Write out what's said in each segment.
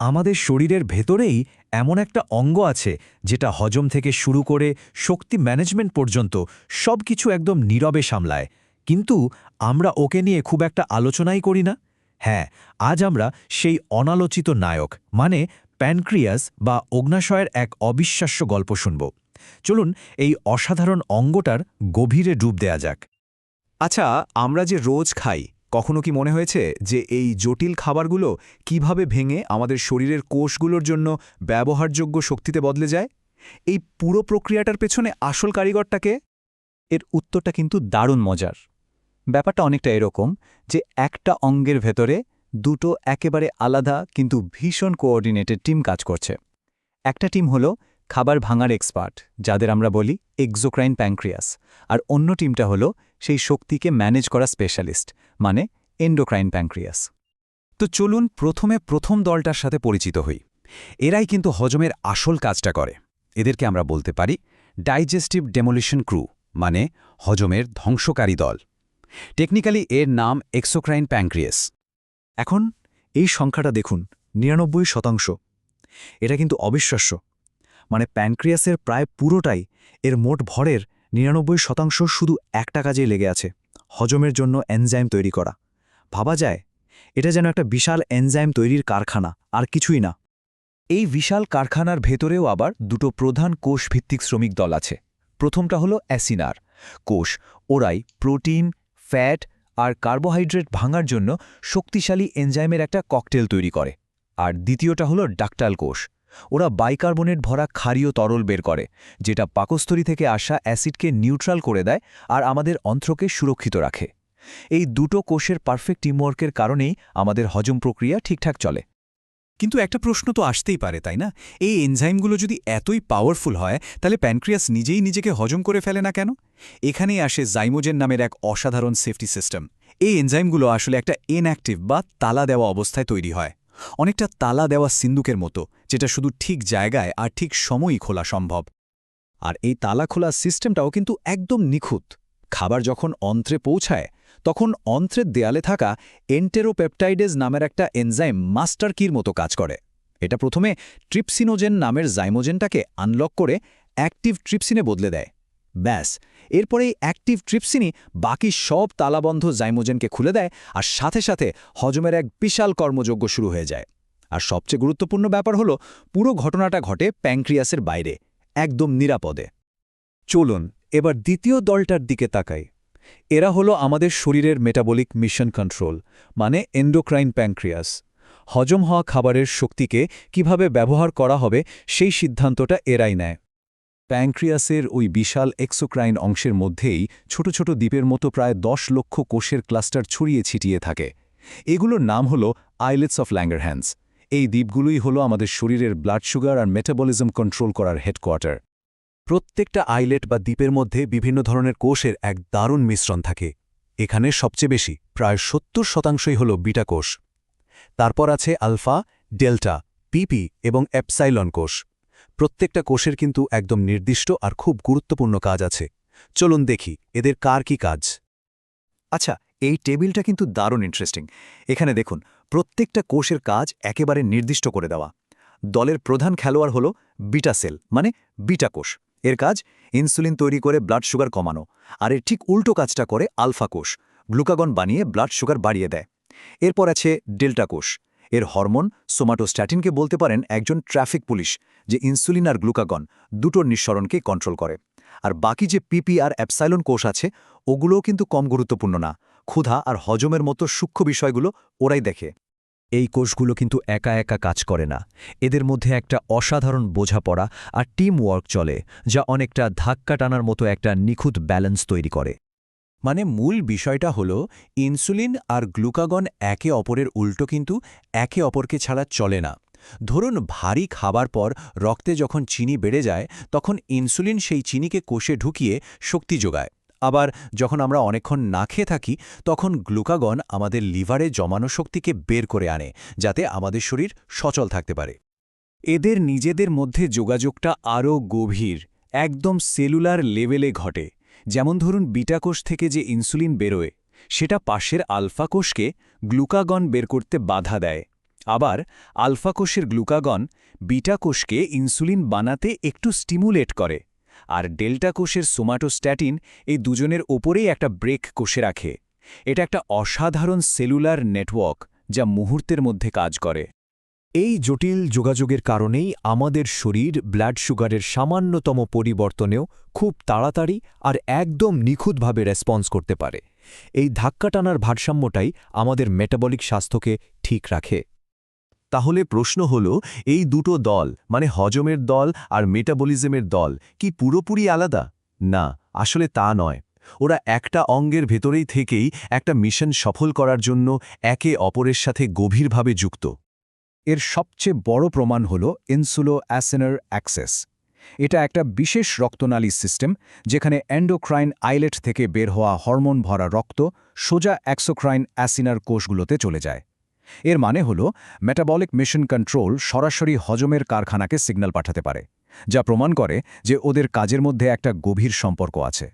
আমাদের শরীরের ভেতরেই এমন একটা অঙ্গ আছে যেটা হজম থেকে শুরু করে শক্তি ম্যানেজমেন্ট পর্যন্ত সব কিছু একদম নীরবে সামলায়। কিন্তু আমরা ওকে নিয়ে খুব একটা আলোচনাই করি না। হ্যাঁ আজ আমরা সেই অনালোচিত নায়ক মানে প্যানক্রিয়াস বা অগ্নাশয়ের এক অবিশ্বাস্য গল্প শুনব। চলুন এই অসাধারণ অঙ্গটার গভীরে ডুব দেয়া যাক। আচ্ছা আমরা যে রোজ খাই কখনো কি মনে হয়েছে যে এই জটিল খাবারগুলো কীভাবে ভেঙে আমাদের শরীরের কোষগুলোর জন্য ব্যবহারযোগ্য শক্তিতে বদলে যায়? এই পুরো প্রক্রিয়াটার পেছনে আসল কারিগরটাকে এর উত্তরটা কিন্তু দারুণ মজার। ব্যাপারটা অনেকটা এরকম যে একটা অঙ্গের ভেতরে দুটো একেবারে আলাদা কিন্তু ভীষণ কোঅর্ডিনেটেড টিম কাজ করছে। একটা টিম হলো খাবার ভাঙার এক্সপার্ট, যাদের আমরা বলি এক্সোক্রাইন প্যাংক্রিয়াস আর অন্য টিমটা হলো সেই শক্তিকে ম্যানেজ করা স্পেশালিস্ট মানে এন্ডোক্রাইন প্যাংক্রিয়াস তো চলুন প্রথমে প্রথম দলটার সাথে পরিচিত হই। এরাই কিন্তু হজমের আসল কাজটা করে। এদেরকে আমরা বলতে পারি ডাইজেস্টিভ ডেমোলিশন ক্রু মানে হজমের ধ্বংসকারী দল। টেকনিক্যালি এর নাম এক্সোক্রাইন প্যাঙ্ক্রিয়াস। এখন এই সংখ্যাটা দেখুন, নিরানব্বই শতাংশ। এটা কিন্তু অবিশ্বাস্য। মানে প্যানক্রিয়াসের প্রায় পুরোটাই এর মোট ভরের নিরানব্বই শতাংশ শুধু একটা কাজেই লেগে আছে, হজমের জন্য এনজাইম তৈরি করা। ভাবা যায়, এটা যেন একটা বিশাল এনজাইম তৈরির কারখানা, আর কিছুই না। এই বিশাল কারখানার ভেতরেও আবার দুটো প্রধান কোষভিত্তিক শ্রমিক দল আছে। প্রথমটা হলো অ্যাসিনার। কোষ ওরাই প্রোটিন, ফ্যাট আর কার্বোহাইড্রেট ভাঙার জন্য শক্তিশালী এনজাইমের একটা ককটেল তৈরি করে। আর দ্বিতীয়টা হলো ডাক্টাল কোষ। ওরা বাইকার্বনেট ভরা ক্ষারীয় তরল বের করে, যেটা পাকস্থলী থেকে আসা অ্যাসিডকে নিউট্রাল করে দেয় আর আমাদের অন্ত্রকে সুরক্ষিত রাখে। এই দুটো কোষের পারফেক্ট টিমওয়ার্কের কারণেই আমাদের হজম প্রক্রিয়া ঠিকঠাক চলে। কিন্তু একটা প্রশ্ন তো আসতেই পারে, তাই না? এই এনজাইমগুলো যদি এতই পাওয়ারফুল হয়, তাহলে প্যানক্রিয়াস নিজেই নিজেকে হজম করে ফেলে না কেন? এখানেই আসে জাইমোজেন নামের এক অসাধারণ সেফটি সিস্টেম। এই এনজাইমগুলো আসলে একটা ইনঅ্যাক্টিভ বা তালা দেওয়া অবস্থায় তৈরি হয়। অনেকটা তালা দেওয়া সিন্দুকের মতো, যেটা শুধু ঠিক জায়গায় আর ঠিক সময়ই খোলা সম্ভব। আর এই তালা খোলা সিস্টেমটাও কিন্তু একদম নিখুঁত। খাবার যখন অন্ত্রে পৌঁছায়, তখন অন্ত্রের দেয়ালে থাকা এন্টেরোপেপটাইডেজ নামের একটা এনজাইম মাস্টার কির মতো কাজ করে। এটা প্রথমে ট্রিপসিনোজেন নামের জাইমোজেনটাকে আনলক করে অ্যাক্টিভ ট্রিপসিনে বদলে দেয়। ব্যাস এরপরে এই অ্যাক্টিভ ট্রিপসিনই বাকি সব তালাবন্ধ জাইমোজেনকে খুলে দেয় আর সাথে সাথে হজমের এক বিশাল কর্মযোগ্য শুরু হয়ে যায়। আর সবচেয়ে গুরুত্বপূর্ণ ব্যাপার হলো, পুরো ঘটনাটা ঘটে প্যাংক্রিয়াসের বাইরে, একদম নিরাপদে। চলুন, এবার দ্বিতীয় দলটার দিকে তাকাই। এরা হলো আমাদের শরীরের মেটাবলিক মিশন কন্ট্রোল মানে এন্ডোক্রাইন প্যাংক্রিয়াস হজম হওয়া খাবারের শক্তিকে কীভাবে ব্যবহার করা হবে সেই সিদ্ধান্তটা এরাই নেয়। প্যাংক্রিয়াসের ওই বিশাল এক্সোক্রাইন অংশের মধ্যেই ছোট ছোট দ্বীপের মতো প্রায় দশ লক্ষ কোষের ক্লাস্টার ছড়িয়ে ছিটিয়ে থাকে। এগুলোর নাম হল আইলেটস অফ ল্যাঙ্গারহ্যান্ডস। এই দ্বীপগুলোই হলো আমাদের শরীরের ব্লাড সুগার আর মেটাবলিজম কন্ট্রোল করার হেডকোয়ার্টার। প্রত্যেকটা আইলেট বা দ্বীপের মধ্যে বিভিন্ন ধরনের কোষের এক দারুণ মিশ্রণ থাকে। এখানে সবচেয়ে বেশি, প্রায় সত্তর শতাংশই হল বিটা কোষ। তারপর আছে আলফা, ডেল্টা, পিপি এবং অ্যাপসাইলন কোষ। প্রত্যেকটা কোষের কিন্তু একদম নির্দিষ্ট আর খুব গুরুত্বপূর্ণ কাজ আছে। চলুন দেখি, এদের কার কি কাজ? আচ্ছা এই টেবিলটা কিন্তু দারুণ ইন্টারেস্টিং এখানে দেখুন, প্রত্যেকটা কোষের কাজ একেবারে নির্দিষ্ট করে দেওয়া। দলের প্রধান খেলোয়াড় হল বিটা সেল মানে বিটা কোষ। এর কাজ, ইনসুলিন তৈরি করে ব্লাড সুগার কমানো। আর এর ঠিক উল্টো কাজটা করে আলফা কোষ। গ্লুকাগন বানিয়ে ব্লাড সুগার বাড়িয়ে দেয়। এরপর আছে ডেল্টা কোষ। এর হরমোন সোমাটোস্ট্যাটিনকে বলতে পারেন একজন ট্রাফিক পুলিশ, যে ইনসুলিন আর গ্লুকাগন দুটোর নিঃসরণকে কন্ট্রোল করে। আর বাকি যে পিপি আর অ্যাপসাইলন কোষ আছে, ওগুলোও কিন্তু কম গুরুত্বপূর্ণ না। ক্ষুধা আর হজমের মতো সূক্ষ্ম বিষয়গুলো ওরাই দেখে। এই কোষগুলো কিন্তু একা একা কাজ করে না। এদের মধ্যে একটা অসাধারণ বোঝাপড়া আর টিম ওয়ার্ক চলে, যা অনেকটা ধাক্কা টানার মতো একটা নিখুঁত ব্যালেন্স তৈরি করে। মানে মূল বিষয়টা হল, ইনসুলিন আর গ্লুকাগন একে অপরের উল্টো কিন্তু একে অপরকে ছাড়া চলে না। ধরুন ভারী খাবার পর রক্তে যখন চিনি বেড়ে যায়, তখন ইনসুলিন সেই চিনিকে কোষে ঢুকিয়ে শক্তি যোগায়। আবার যখন আমরা অনেকক্ষণ না খেয়ে থাকি, তখন গ্লুকাগন আমাদের লিভারে জমানো শক্তিকে বের করে আনে, যাতে আমাদের শরীর সচল থাকতে পারে। এদের নিজেদের মধ্যে যোগাযোগটা আরও গভীর, একদম সেলুলার লেভেলে ঘটে। যেমন ধরুন বিটা কোষ থেকে যে ইনসুলিন বেরোয়, সেটা পাশের আলফা কোষকে গ্লুকাগন বের করতে বাধা দেয়। আবার আলফা কোষের গ্লুকাগন বিটা কোষকে ইনসুলিন বানাতে একটু স্টিমুলেট করে, আর ডেল্টা কোষের সোমাটোস্ট্যাটিন এই দুজনের ওপরেই একটা ব্রেক কোষে রাখে। এটা একটা অসাধারণ সেলুলার নেটওয়ার্ক যা মুহূর্তের মধ্যে কাজ করে। এই জটিল যোগাযোগের কারণেই আমাদের শরীর ব্লাড সুগারের সামান্যতম পরিবর্তনেও খুব তাড়াতাড়ি আর একদম নিখুঁতভাবে রেসপন্স করতে পারে। এই ধাক্কা টানার ভারসাম্যটাই আমাদের মেটাবলিক স্বাস্থ্যকে ঠিক রাখে। তাহলে প্রশ্ন হল, এই দুটো দল মানে হজমের দল আর মেটাবলিজমের দল, কি পুরোপুরি আলাদা? না, আসলে তা নয়। ওরা একটা অঙ্গের ভেতরেই থেকেই একটা মিশন সফল করার জন্য একে অপরের সাথে গভীরভাবে যুক্ত। এর সবচেয়ে বড় প্রমাণ হল ইনসুলো অ্যাসেনার অ্যাক্সেস এটা একটা বিশেষ রক্তনালী সিস্টেম যেখানে এন্ডোক্রাইন আইলেট থেকে বের হওয়া হরমোন ভরা রক্ত সোজা অ্যাক্সোক্রাইন অ্যাসিনার কোষগুলোতে চলে যায়। এর মানে হল মেটাবলিক মিশন কন্ট্রোল সরাসরি হজমের কারখানাকে সিগন্যাল পাঠাতে পারে, যা প্রমাণ করে যে ওদের কাজের মধ্যে একটা গভীর সম্পর্ক আছে।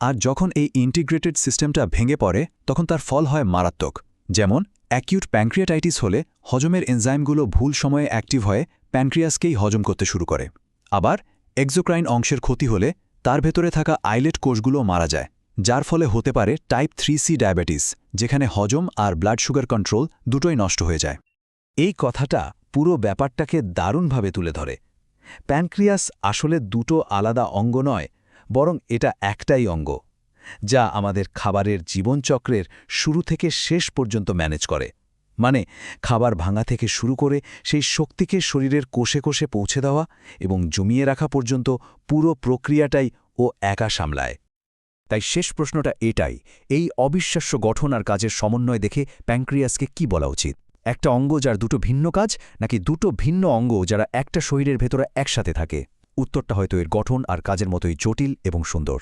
আর যখন এই ইন্টিগ্রেটেড সিস্টেমটা ভেঙে পড়ে, তখন তার ফল হয় মারাত্মক, যেমন অ্যাকিউট প্যানক্রিয়াটাইটিস হলে হজমের এনজাইমগুলো ভুল সময়ে অ্যাক্টিভ হয়ে প্যানক্রিয়াসকেই হজম করতে শুরু করে। আবার এক্সোক্রাইন অংশের ক্ষতি হলে তার ভেতরে থাকা আইলেট কোষগুলো মারা যায়, যার ফলে হতে পারে টাইপ থ্রি সি ডায়াবেটিস, যেখানে হজম আর ব্লাড সুগার কন্ট্রোল দুটোই নষ্ট হয়ে যায়। এই কথাটা পুরো ব্যাপারটাকে দারুণভাবে তুলে ধরে। প্যানক্রিয়াস আসলে দুটো আলাদা অঙ্গ নয়, বরং এটা একটাই অঙ্গ। যা আমাদের খাবারের জীবনচক্রের শুরু থেকে শেষ পর্যন্ত ম্যানেজ করে। মানে খাবার ভাঙা থেকে শুরু করে সেই শক্তিকে শরীরের কোষে কোষে পৌঁছে দেওয়া এবং জমিয়ে রাখা পর্যন্ত পুরো প্রক্রিয়াটাই ও একা সামলায়। তাই শেষ প্রশ্নটা এটাই, এই অবিশ্বাস্য গঠন আর কাজের সমন্বয় দেখে প্যানক্রিয়াসকে কি বলা উচিত? একটা অঙ্গ যার দুটো ভিন্ন কাজ, নাকি দুটো ভিন্ন অঙ্গ যারা একটা শরীরের ভেতরে একসাথে থাকে? উত্তরটা হয়তো এর গঠন আর কাজের মতোই জটিল এবং সুন্দর।